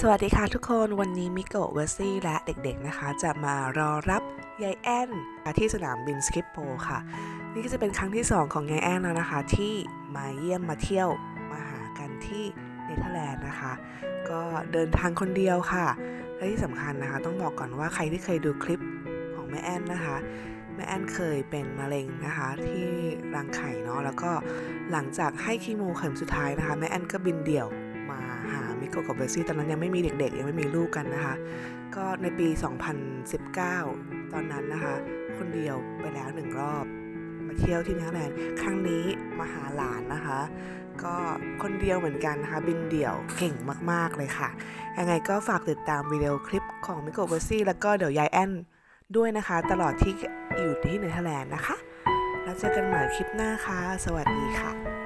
สวัสดีค่ะทุกคนวันนี้มิโกะเวอร์ซี่และเด็กๆนะคะ จะมารอรับยายแอนที่สนามบินสกิปโปค่ะ นี่ก็จะเป็นครั้งที่ 2 ของยายแอนแล้วนะคะ ที่มาเยี่ยมมาเที่ยวมาหากันที่เนเธอร์แลนด์นะคะ ก็เดินทางคนเดียวค่ะ และที่สำคัญนะคะ ต้องบอกก่อนว่าใครที่เคยดูคลิปของแม่แอนนะคะแม่แอนเคยเป็นมะเร็งนะคะที่รังไข่เนาะแล้วก็หลังจากให้คีโมเข็มสุดท้ายนะคะแม่แอนก็บินเดี่ยว มิโกะกับเบอร์ซี่ตอนนั้นยังไม่มีเด็กๆ ยังไม่มีลูกกันนะคะ ก็ในปี 2019 ตอนนั้นนะคะ คนเดียวไปแล้วหนึ่งรอบ มาเที่ยวที่นเธอร์แลนด์ครั้งนี้มาหาหลานนะคะ ก็คนเดียวเหมือนกันนะคะ บินเดี่ยวเก่งมากๆเลยค่ะ ยังไงก็ฝากติดตามวิดีโอคลิปของมิโกะเบอร์ซี่แล้วก็เดี๋ยวยายแอนด้วยนะคะ ตลอดที่อยู่ที่เนเธอร์แลนด์นะคะ แล้วเจอกันใหม่คลิปหน้าค่ะ สวัสดีค่ะ